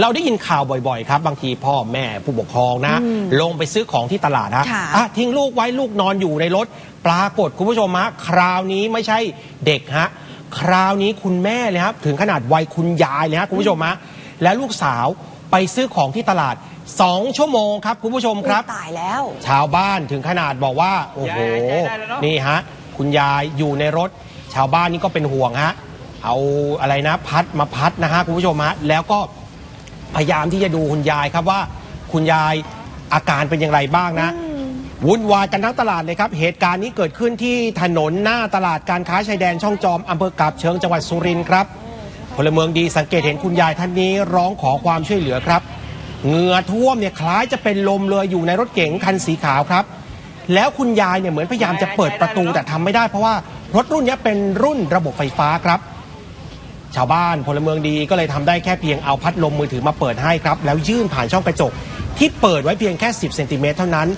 เราได้ยินข่าวบ่อยๆ ครับ บางทีพ่อแม่ผู้ปกครองนะ ลงไปซื้อของที่ตลาดฮะค่ะอะทิ้งลูกไว้ลูกนอนอยู่ในรถ ปรากฏคุณผู้ชมฮะคราวนี้ไม่ใช่เด็กฮะคราวนี้คุณแม่เลยครับถึงขนาดวัยคุณยายเลยฮะคุณผู้ชมฮะและลูกสาวไปซื้อของที่ตลาด 2 ชั่วโมงครับคุณผู้ชมครับ ตายแล้ว ชาวบ้านถึงขนาดบอกว่า โอ้โห ยายยายได้แล้วเนอะ นี่ฮะ คุณยายอยู่ในรถ ชาวบ้านนี่ก็เป็นห่วงฮะ เอาอะไรนะ พัดมาพัดนะฮะ คุณผู้ชมฮะ แล้วก็ พยายามที่จะดูคุณยายครับว่า คุณยายอาการเป็นอย่างไรบ้างนะ วุ่นวายกันทั้งตลาดเลยครับ เหตุการณ์นี้เกิดขึ้นที่ถนนหน้าตลาดการค้าชายแดนช่องจอมอำเภอกาบเชิงจังหวัดสุรินทร์ครับพลเมืองดีสังเกตเห็นคุณยายท่านนี้ร้องขอความช่วยเหลือครับเหงื่อท่วมเนี่ยคล้ายจะเป็นลมเลยอยู่ในรถเก๋งคันสีขาวครับ แล้วคุณยายเนี่ยเหมือนพยายามจะเปิดประตูแต่ทำไม่ได้เพราะว่ารถรุ่นเนี้ยเป็นรุ่นระบบไฟฟ้าครับ ชาวบ้านพลเมืองดีก็เลยทำได้แค่เพียงเอาพัดลมมือถือมาเปิดให้ครับ แล้วยื่นผ่านช่องกระจก ที่เปิดไว้เพียงแค่ 10เซนติเมตรเท่านั้น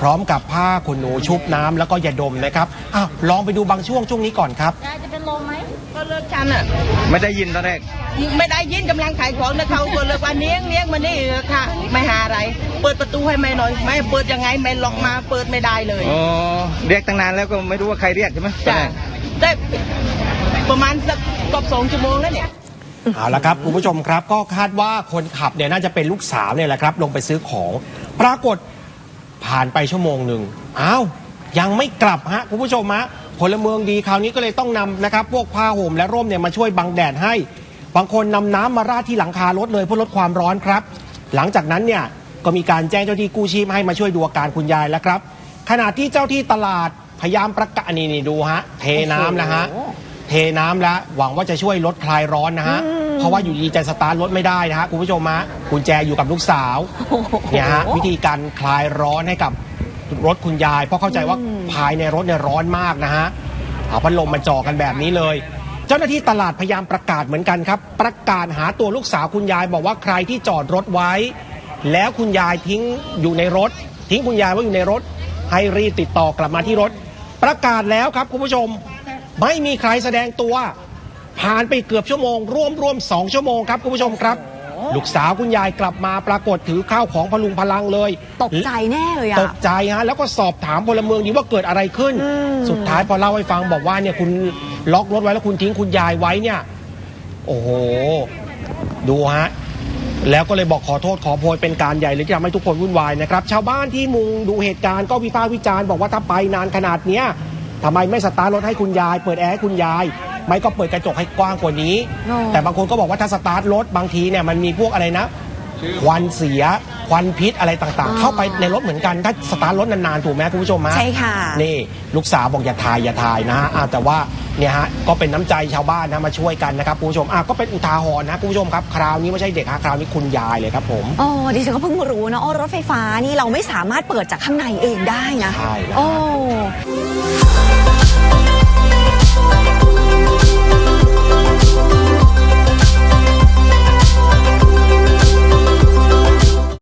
พร้อมกับผ้าขนหนูชุบน้ำแล้วก็ยาดมนะครับอ้าวลองไปดูบางช่วงช่วงนี้ก่อนครับ ยายจะเป็นลมไหมก็เลิกฉันอะ ไม่ได้ยินตอนแรก ไม่ได้ยินกำลังขายของนะเขาก็เลิกว่าเนี้ยงเนี้ยงมานี่ค่ะ ไม่หาอะไร เปิดประตูให้แม่หน่อย ไม่เปิดยังไงแม่ล็อกมาเปิดไม่ได้เลยอ๋อ เรียกตั้งนานแล้วก็ไม่รู้ว่าใครเรียกใช่ไหมตอนจ้ะแรกได้ประมาณสัก กอบสองชั่วโมงแล้วเนี่ย เอาละครับคุณผู้ชมครับก็คาดว่าคนขับเนี่ยน่าจะเป็นลูกสาวเนี่ยแหละครับ ลงไปซื้อของ ปรากฏผ่านไปชั่วโมงหนึ่งอ้าวยังไม่กลับฮะคุณผู้ชมฮะพลเมืองดีคราวนี้ก็เลยต้องนำนะครับ พวกผ้าห่มและร่มเนี่ยมาช่วยบังแดดให้ บางคนนำน้ำมาราดที่หลังคารถเลยเพื่อลดความร้อนครับ หลังจากนั้นเนี่ยก็มีการแจ้งเจ้าที่กู้ชีพให้มาช่วยดูอาการคุณยายแล้วครับ ขณะที่เจ้าที่ตลาดพยายามประกาศนี่นี่ดูฮะเทน้ำแล้วฮะ เทน้ำแล้วหวังว่าจะช่วยลดคลายร้อนนะฮะ เพราะว่าอยู่ดีจะสตาร์ทรถไม่ได้นะฮะคุณผู้ชมฮะกุญแจอยู่กับลูกสาวเนี่ยฮะวิธีการคลายร้อนให้กับรถคุณยาย เพราะเข้าใจว่าภายในรถเนี่ยร้อนมากนะฮะเอาพัดลมมาจ่อกันแบบนี้เลย เจ้าหน้าที่ตลาดพยายามประกาศเหมือนกันครับ ประกาศหาตัวลูกสาวคุณยายบอกว่าใครที่จอดรถไว้ แล้วคุณยายทิ้งอยู่ในรถ ทิ้งคุณยายไว้อยู่ในรถ ให้รีบติดต่อกลับมาที่รถ ประกาศแล้วครับคุณผู้ชม ไม่มีใครแสดงตัว ผ่านไปเกือบชั่วโมงร่วมร่วมสองชั่วโมงครับคุณผู้ชมครับ ลูกสาวคุณยายกลับมาปรากฏถือข้าวของพลุงพลังเลย ตกใจแน่เลยอะตกใจฮะแล้วก็สอบถามพลเมืองดีว่าเกิดอะไรขึ้น สุดท้ายพอเล่าให้ฟังบอกว่าเนี่ยคุณล็อกรถไว้แล้วคุณทิ้งคุณยายไว้เนี่ย โอ้โห ดูฮะแล้วก็เลยบอกขอโทษขอโพยเป็นการใหญ่เลยที่ทำให้ทุกคนวุ่นวายนะครับ ชาวบ้านที่มุงดูเหตุการณ์ก็วิพากษ์วิจารณ์บอกว่าถ้าไปนานขนาดเนี้ย ทำไมไม่สตาร์ทรถให้คุณยาย เปิดแอร์ให้คุณยาย ไม่ก็เปิดกระจกให้กว้างกว่านี้โอ้แต่บางคนก็บอกว่าถ้าสตาร์ทรถบางทีเนี่ยมันมีพวกอะไรนะ ควันเสียควันพิษอะไรต่างๆ เข้าไปในรถเหมือนกันถ้าสตาร์ทรถนานๆ ถูกไหมคุณผู้ชมฮะใช่ค่ะนี่ลูกสาวบอกอย่าถ่ายอย่าถ่ายนะฮะอะแต่ว่าเนี่ยฮะก็เป็นน้ำใจชาวบ้านนะมาช่วยกันนะครับคุณผู้ชมอะก็เป็นอุทาหรณ์นะคุณผู้ชมครับคราวนี้ไม่ใช่เด็กฮะคราวนี้คุณยายเลยครับผมอ๋อดิฉันก็เพิ่งรู้นะอ๋อรถไฟฟ้านี่เราไม่สามารถเปิดจากข้างในเองได้นะใช่นะโอ้